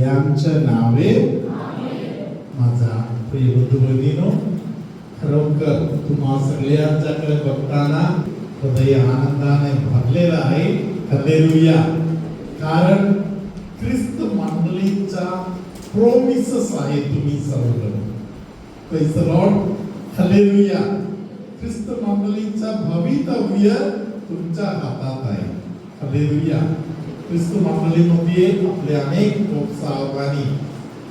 यांच्या नावे माझा प्रिय बंधू भगिनीनो खरोखर तुम्हा सगळ्यांच्याकडे बघताना हृदय आनंदाने भरलेला आहे. हलेलुया कारण ख्रिस्त मंडळीचा प्रोमिसस आहे तुम्ही सर्वजण. Praise the Lord. हल्लेलुया ख्रिस्त मंडळीचा भवितव्य तुमच्या हातात आहे. हल्लेलुया ख्रिस्त मंडळीमध्ये आपले अनेक प्रोत्साहकांनी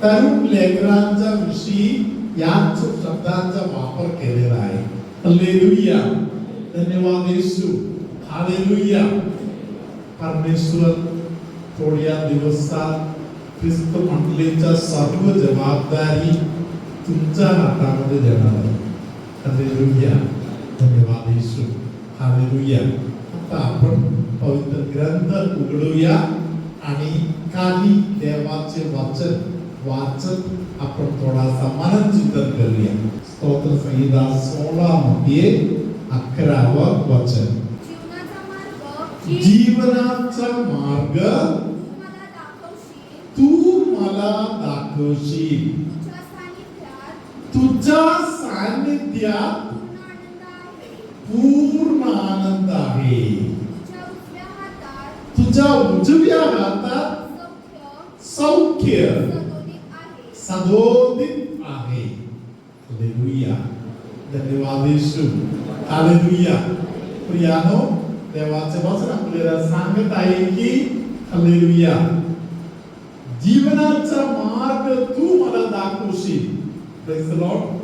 तरुण लेकरांच्या विषयी याच शब्दांचा वापर केलेला आहे. हल्लेलुया धन्यवाद येशू. हालेलुया परमेश्वर थोड्या दिवसात ख्रिस्त म्हटलेच्या सर्व जबाबदारी तुमच्या हातामध्ये देणार आहे. हालेलुया धन्यवाद येशू. हालेलुया आता आपण पवित्र ग्रंथ उघडूया आणि काही देवाचे वचन वाचत आपण थोडासा मनचिंतन करूया. स्तोत्र संहिता सोळा मध्ये अकरावं वचन. जीवनाचा मार्ग तू मला दाखवशील. तुझ्या सानिध्यात पूर्ण आनंद आहे. तुझ्या उजव्या हातात सौख्य सदोदित आहे. हालेलुया. धन्यवाद येशू. हालेलुया. प्रियानो देवाचे वचन आपल्याला सांगत आहे की हालेलुया. जीवनाचा मार्ग तू मला दाखवशील. प्रेज लॉर्ड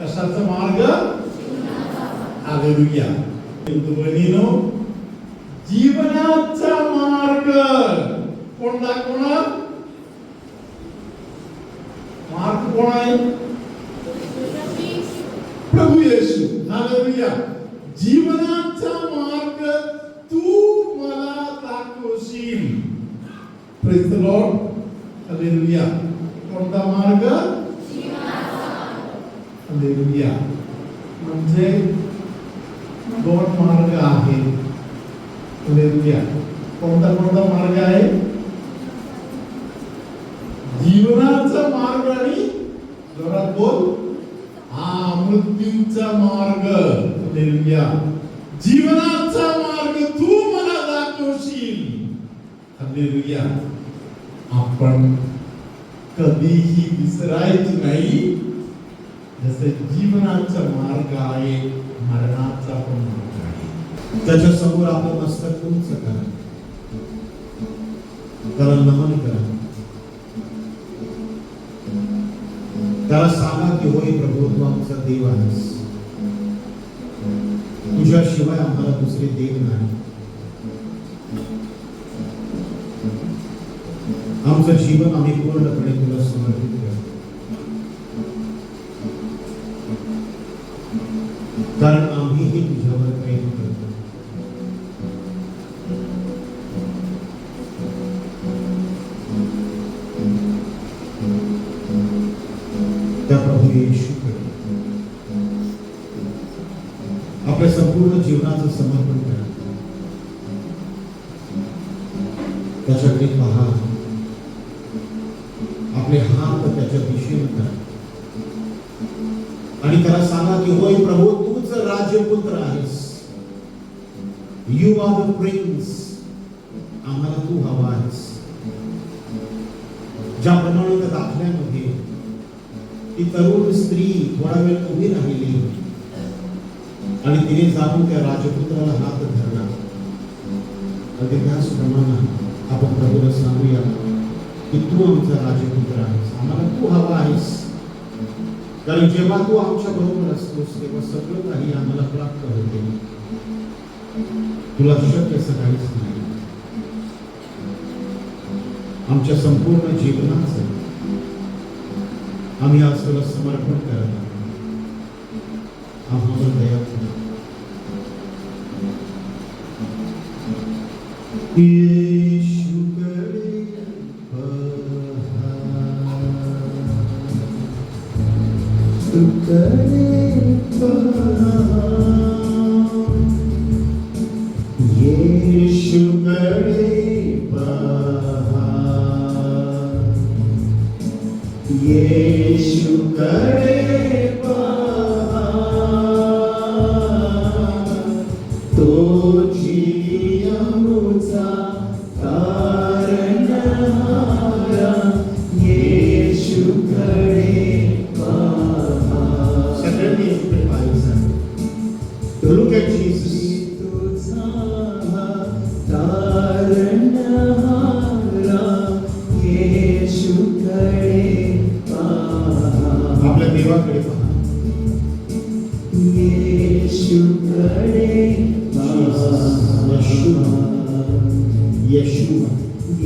कशाचा मार्ग? हालेलुया बहिणीनो जीवनाचा मार्ग कोण दाखवणार मार्ग कोण आहे प्रभू येशू हालेलुया जीवनाचा मार्ग तू मला दाखवशील प्रेज द लॉर्ड हालेलुया कोणता मार्ग हालेलुया म्हणजे दोन मार्ग आहेत. हालेलुया कोणता कोणता मार्ग आहे? जीवनाचा मार्ग आणि जोरात बोल हा मृत्यूचा मार्ग. हालेलुया जीवनाचा मार्ग तू मला दाखवशील. हालेलुया आपण कधीही विसरायचं नाही. जसे जीवनाचा मार्ग आहे मरणाचा पण मार्ग आहे. त्याच्यासमोर आपलं मस्तक उंच करा. त्याला नमन करा. त्याला सांगा की होय प्रभू तू आमचा देव आहेस. तुझ्याशिवाय आम्हाला दुसरे देव नाही. आमचं जीवन आम्ही पूर्णपणे तुला समर्पित करतो. कारण आम्हीही तुझ्यावर प्रेम करतो. त्या प्रभू येशूकडे. आपल्या संपूर्ण जीवनाचं आहेस यू आर द प्रिन्स आम्हाला तू हवा आहेस. ज्याप्रमाणे त्या दाखल्यामध्ये ती तरुण स्त्री थोडा वेळ उभी राहिली. आणि तिने जाऊन त्या राजपुत्राला हात धरला. अगदी त्याचप्रमाणे आपण प्रभूला सांगूया की तू आमचा राजपुत्र आहेस. आम्हाला तू हवा आहेस. कारण जेव्हा तू आमच्या बरोबर असतोस तेव्हा सगळं काही आम्हाला प्राप्त होते. तुला शक्य असं काहीच नाही. आमच्या संपूर्ण जीवनाचं आम्ही आज तुला समर्पण करत आहोत. आम्हाला दया कर. तुकडे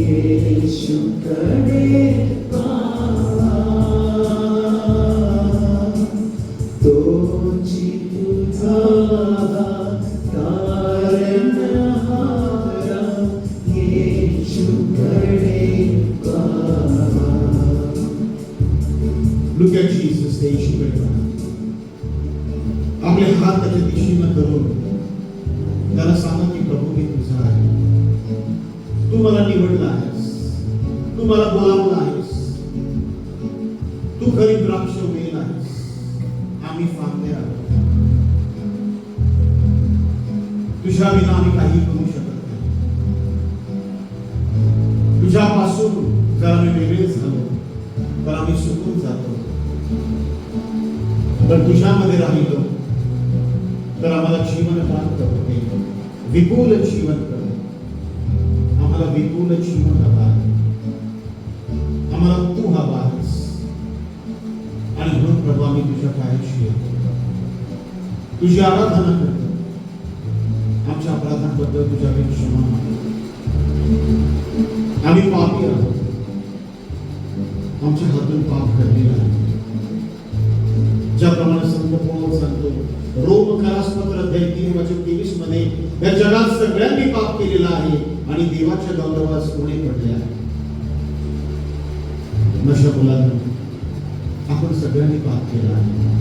യേശു കടേ आम्ही सांगते तुझ्या विना आम्ही काही करू शकत नाही तुझ्यापासून जर आम्ही वेगळे झालो तर आम्ही सुकून जातो हो। तर तुझ्यामध्ये राहिलो तर आम्हाला जीवन प्राप्त होते विपुल जीवन करते आम्हाला विपुल जीवन तुझी आराधना करतो आमच्या अपराधांबद्दल तुझ्याकडे क्षमा मागतो. आम्ही पापी आहोत. आमच्या हातून पाप करलेला आहे. ज्याप्रमाणे संत पौल सांगतो रोम करास्पत्र अध्याय तीन वचन तेवीसमध्ये या जगात सगळ्यांनी पाप केलेला आहे आणि देवाच्या गौरवास कोणी पडले आहे? नशा मुलांना आपण सगळ्यांनी पाप केला आहे.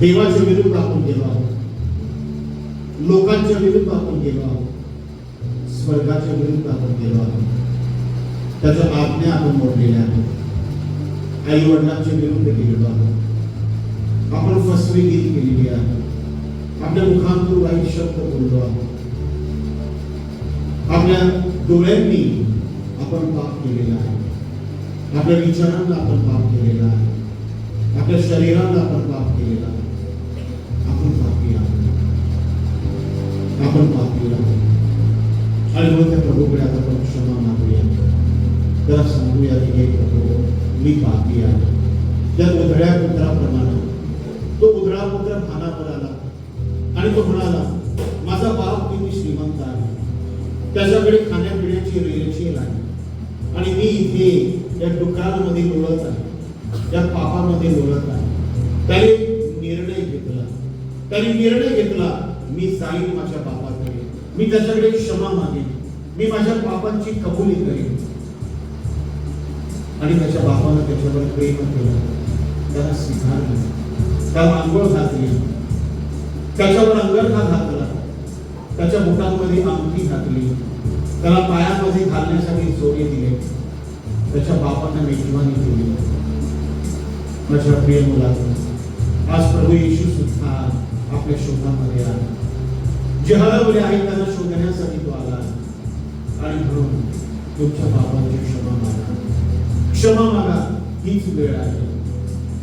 देवाच्या विरुद्ध आपण गेलो आहोत. लोकांच्या विरुद्ध आपण गेलो आहोत. स्वर्गाच्या विरुद्ध आपण गेलो आहोत. त्याच्या आज्ञा आपण मोडलेल्या आहोत. आई वडिलांच्या विरुद्ध गेलेलो आहोत. आपण फसवेगिरी केलेली आहे आपल्या मुखांतून वाईट शब्द बोललो आहोत. आपल्या डोळ्यांनी आपण पाप केलेला आहे. आपल्या विचारांना आपण पाप केलेला आहे. आपल्या शरीराला आपण पाप केलेला आहे. आपण पापी आहोत. आपण पापी आहोत. आणि त्या प्रभूकडे आता आपण क्षमा मागूया. त्याला सांगूया की हे प्रभू मी पापी आहे. त्या उधळ्या पुत्राप्रमाणे तो उधळा पुत्र भानावर आला. आणि तो म्हणाला माझा बाप किती श्रीमंत आहे. त्याच्याकडे खाण्यापिण्याची रेलची आहे. आणि मी इथे या दुकानामध्ये लोळत आहे. या पापामध्ये लोळत नाही. त्याने निर्णय घेतला. त्याने निर्णय घेतला मी जाईन माझ्या बापाकडे मी त्याच्याकडे क्षमा मागेन. मी माझ्या पापांची कबुली करेन. आणि त्याच्या बापानं त्याच्यावर प्रेम केलं. त्याला स्वीकारलं. त्याला आंघोळ घातली. त्याच्यावर अंगरखा घातला. त्याच्या बोटांमध्ये अंगठी घातली. त्याला पायामध्ये घालण्यासाठी जोडे दिले. त्याच्या बापांना मेजवानी दिली. माझ्या प्रिय मुलांना आज प्रभू येशू सुद्धा आपल्या शोधामध्ये आला. जे हरवले आहेत त्यांना शोधण्यासाठी तो आला. आणि म्हणून तुमच्या बाबांची क्षमा मागा. क्षमा मागा हीच वेळ आहे.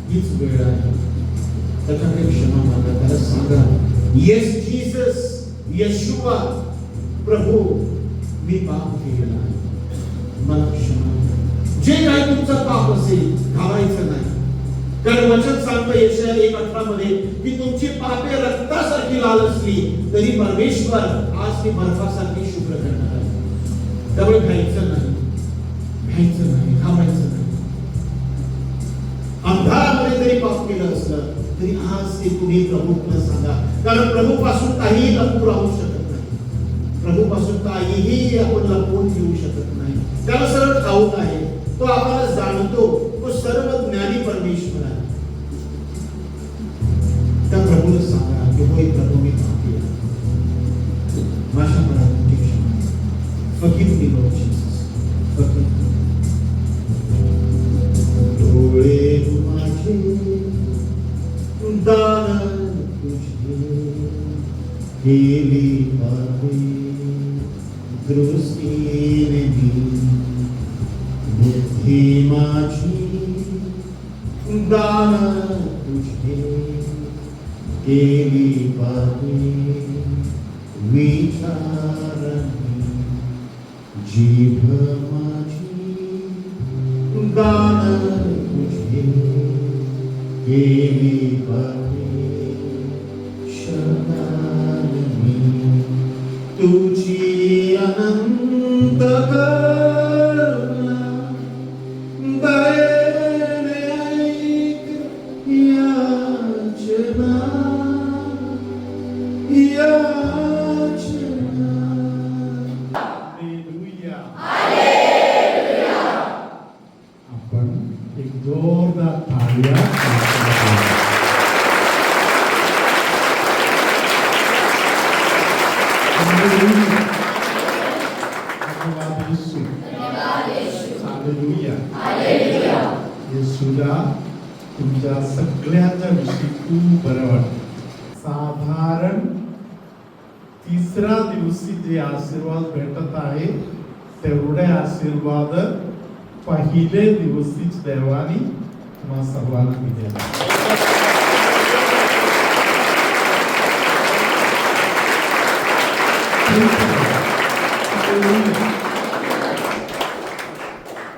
हीच वेळ आहे. त्याच्याकडे क्षमा मागा त्याला सांगा येस जीसस यशुवा प्रभू मी पाप केलेला आहे. मला क्षमा जे काही तुमचं पाप असेल घालायचं नाही. कारण वचन सांगतो यशया एक अठरामध्ये की तुमची पापे रक्तासारखी लाल असली तरी परमेश्वर आज ती बर्फासारखी शुभ्र करणार आहे. त्यामुळे घ्यायचं नाही. घ्यायचं नाही. घालायचं नाही. अंधारामध्ये जरी पाप केलं असलं तरी आज ते तुम्ही प्रभूला सांगा. कारण प्रभू पासून काहीही लपू राहू शकत नाही. प्रभू पासून काहीही आपण लपवून घेऊ शकत नाही. त्याला सरळ ठाऊक आहे. तो आपल्याला जाणतो सर्व ज्ञानी परमेश्वर आहे त्या प्रभूला सांगा की होय प्रभू मी पापी आहे. माझ्या मनात फकीर मी लोक फकीर केली पापी दृष्टी तुझी अनंत तुमच्या विषयी खूप बरं वाटत. साधारण तिसरा दिवशी जे आशीर्वाद भेटत आहे तेवढे आशीर्वाद पहिले दिवशीच देवानी तुम्हा सर्वांना दिले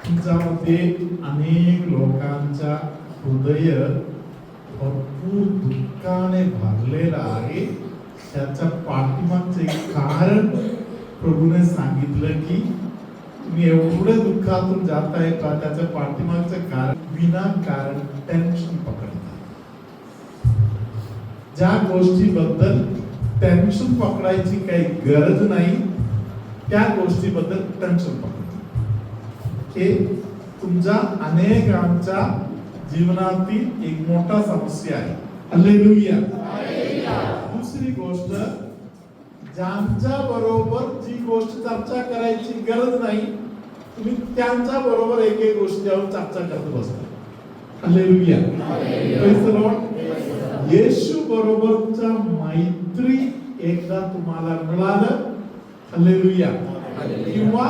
तुमच्यामध्ये अनेक लोकांच्या हृदय दुःखाने भरलेला आहे. त्याच्या पाठीमागचे एक कारण प्रभूने सांगितलं की तुम्ही एवढं दुःखातून जात आहे का? त्याच्या पाठीमागचं कारण विना कारण टेन्शन पकडतात ज्या गोष्टीबद्दल टेन्शन पकडायची काही गरज नाही त्या गोष्टीबद्दल टेन्शन पकडतात हे तुमच्या अनेकांच्या जीवनातील एक मोठा समस्या आहे. हालेलुया दुसरी गोष्ट ज्यांच्या बरोबर जी गोष्ट चर्चा करायची गरज नाही तुम्ही त्यांच्या बरोबर एक एक गोष्टीवर चर्चा करत बसता Lord. येशू बरोबरचा मैत्री एकदा तुम्हाला मिळालं. हालेलुया किंवा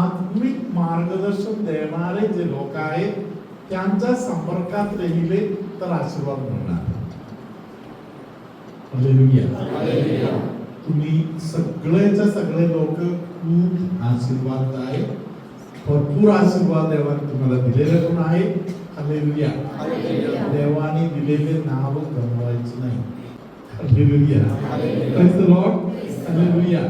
आत्मिक मार्गदर्शन देणारे जे लोक आहेत त्यांच्या संपर्कात राहिले तर आशीर्वाद मिळणार. तुम्ही सगळेच्या सगळे लोक खूप आशीर्वाद आहे. भरपूर आशीर्वाद देवाने तुम्हाला दिलेले पण आहे. हालेलुया देवाने दिलेले नाव गमवायचे नाही. Hallelujah Praise the Lord. Hallelujah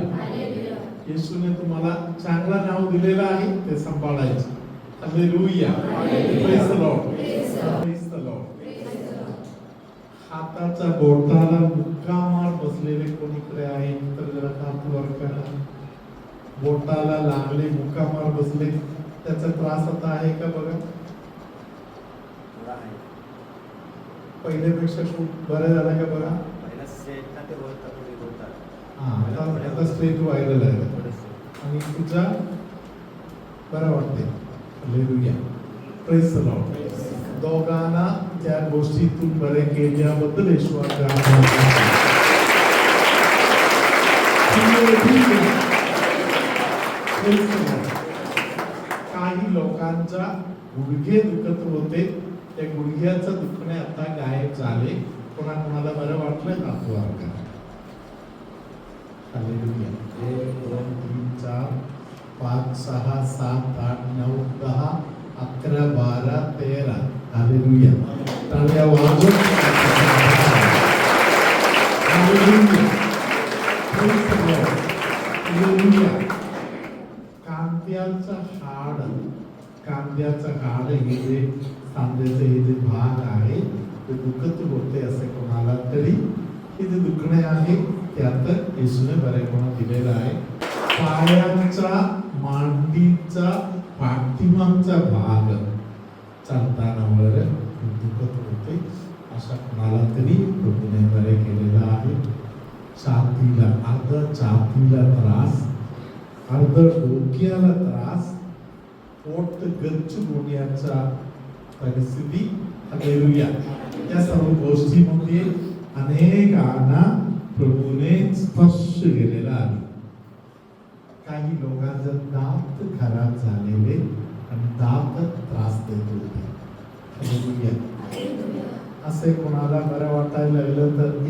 येशूने तुम्हाला चांगला नाव दिलेलं आहे. ते सांभाळायचं. Hallelujah the Lord. Praise the Lord. हाताच्या बोटाला मुक्का मार बसलेले कोणीकडे आहे? तर जरा हात वर करा. बोटाला लागले मुक्का मार बसले. त्याचा त्रास आता आहे का बघा? पहिल्यापेक्षा खूप बरं झालं का बघा? हा आता स्ट्रेट व्हायला लागलं. आणि तुझा? बरं वाटते प्रेस लॉर्ड दोघांना त्या गोष्टीतून बरे केल्याबद्दल ईश्वर काही लोकांचा गुडघे दुखत होते. त्या गुडघ्याचं दुखणे आता गायब झाले. कोणा कोणाला बरं वाटलं? हात वर एक दोन तीन चार पाच सहा सात आठ नऊ दहा अकरा बारा तेरा. हालेलुया. टाळ्या वाजवून हालेलुया Praise the Lord. हाड कांद्याचं हाड हे जे सांध्याचे हे जे भाग आहे ते दुखत होते असे कोणाला तरी हे जे दुखणे आहे त्यात येशूने बरेपणा दिलेला आहे. पायांचा मांडीचा पाठीमागचा भाग. चालताना वर. दुखत होते अशा कोणाला तरी प्रभूने बरे केलेला आहे. छातीला अर्ध छातीला त्रास अर्ध डोक्याला त्रास पोट गच्च होण्याचा परिस्थिती हलेलुया या सर्व गोष्टीमध्ये अनेकांना प्रभूने स्पर्श केलेला आहे. काही लोकांचं दात खराब झालेले आणि दात त्रास देत होते. असे कोणाला बरं वाटायला लागलं तर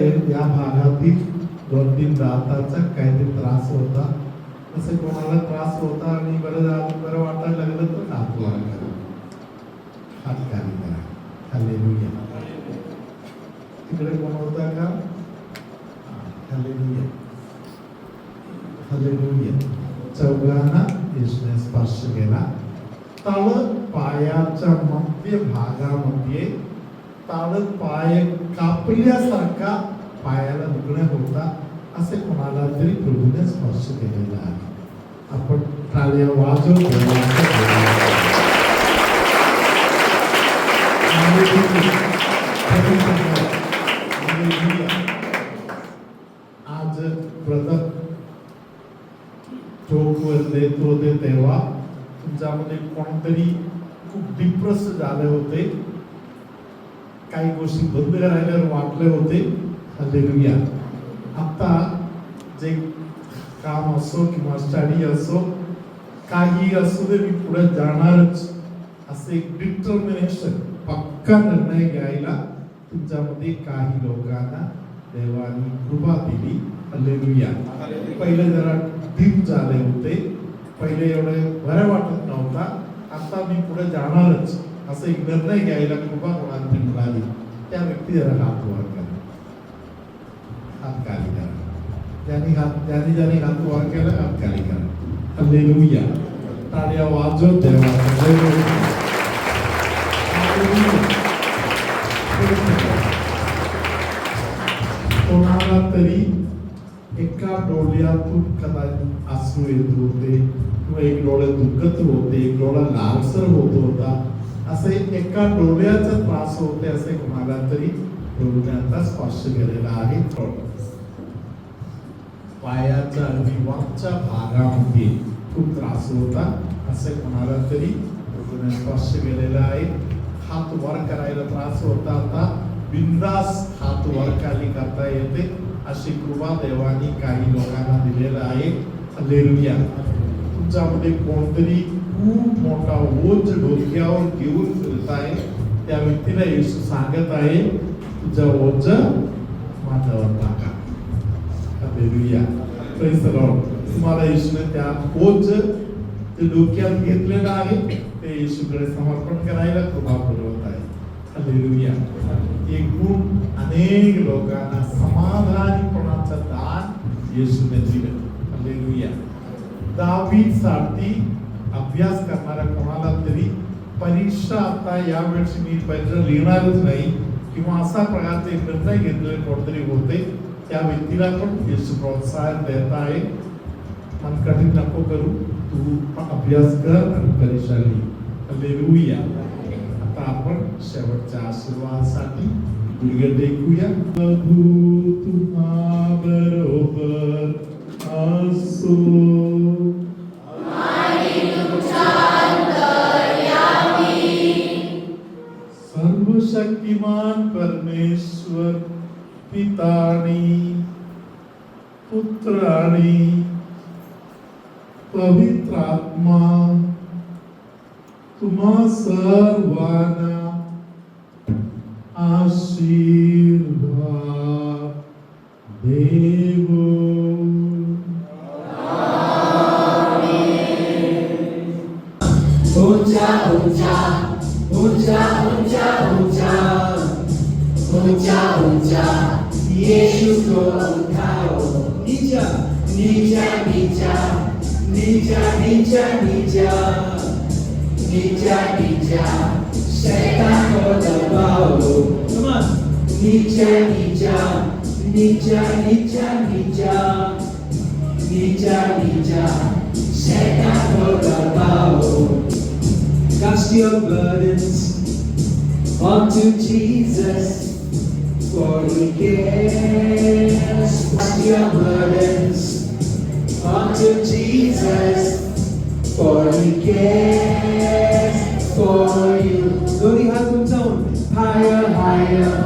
एक या भागातील दोन तीन दाताचा काहीतरी त्रास होता. असे कोणाला त्रास होता आणि बरं बरं वाटायला लागलं तर करा. खाली करा. हालेलुया तिकडे कोण होता का? हालेलुया हालेलुया चौघांना येशूने स्पर्श केला. तळ पायाच्या मध्य भागामध्ये ताळ पाय कापल्यासारखा पायाला दुखण्या होता असे कोणाला तरी प्रभूने स्पर्श केलेला आहे. आपण टाळ्या वाजव आज ब्रदर टोकवर देत तेव्हा तुमच्यामध्ये कोणतरी डिप्रेस झाले होते. काही गोष्टी बंद राहिल्यावर वाटले होते. हल्लेलुया आता जे काम असो किंवा स्टडी असो काही असो दे मी पुढे जाणारच. असे एक डिटर्मिनेशन पक्का निर्णय घ्यायला तुमच्यामध्ये काही लोकांना देवानी कृपा दिली. हल्लेलुया पहिले जरा डीप झाले होते. पहिले एवढे बरं वाटत नव्हता. आता मी पुढे जाणारच असं एक निर्णय घ्यायला कृपा कोणाला मिळाली त्या व्यक्ती जरा हात वर करा. हात खाली करा. ज्यांनी हात ज्यांनी ज्यांनी हात वर केला हात खाली करा. हालेलुया टाळ्या वाजवत देवा कोणाला तरी एका डोळ्यातून कदाचित आसू येत होते. किंवा एक डोळे दुखत होते एक डोळा लालसर होत होता असे एका डोळ्याचा त्रास होते असे कोणाला तरी प्रभूने आता स्पर्श केलेला आहे. पायाच्या अगदी भागामध्ये खूप त्रास होता असे कोणाला तरी स्पर्श केलेला आहे. हात वर करायला त्रास होता आता. बिंदास हात वर खाली करता येते अशी कृपा देवानी काही लोकांना दिलेला आहे. लेरुया तुमच्यामध्ये कोणतरी खूप मोठा ओझ डोक्यावर घेऊन फिरत आहे. त्या व्यक्तीला येशू सांगत आहे तुझा ओझ माझ्यावर टाका. हालेलुया. तुम्हाला येशूने त्या ओझ ते डोक्यात घेतलेलं आहे ते येशूकडे समर्पण करायला कृपा पुरवत आहे. हालेलुया. एकूण अनेक लोकांना समाधानीपणाचं दान येशूने दिलं. हालेलुया. दहावी दहावीसाठी अभ्यास करणाऱ्या कोणाला तरी परीक्षा आता या मी परीक्षा लिहिणारच नाही किंवा असा प्रकारचे निर्णय घेतलेले कोणतरी होते त्या व्यक्तीला पण येशू प्रोत्साहन देत आहे. मन कठीण नको करू तू अभ्यास कर आणि परीक्षा लिही. आता आपण शेवटच्या आशीर्वादासाठी गुडघे टेकूया. प्रभू तुम्हा बरोबर असो. सर्वशक्तिमान परमेश्वर पितानी पुत्र आणि पवित्र आत्मा तुम्हा सर्वांना आशीर्वाद ನಿಜ ನಿಜ ನಿಜ ನಿಜ ನಿಜ ನಿಜ ನಿಜ ಶೈತಾ ದಬಾವೋ ನಿಜ ನಿಜ ನಿಜ ನಿಜ ನಿಜ ನಿಜ ನಿಜ ಶೈತಾ ದಬಾವೋ Cast your burdens onto Jesus, for He cares. Cast your burdens onto Jesus, for He cares for you. Higher tone, higher, higher, higher,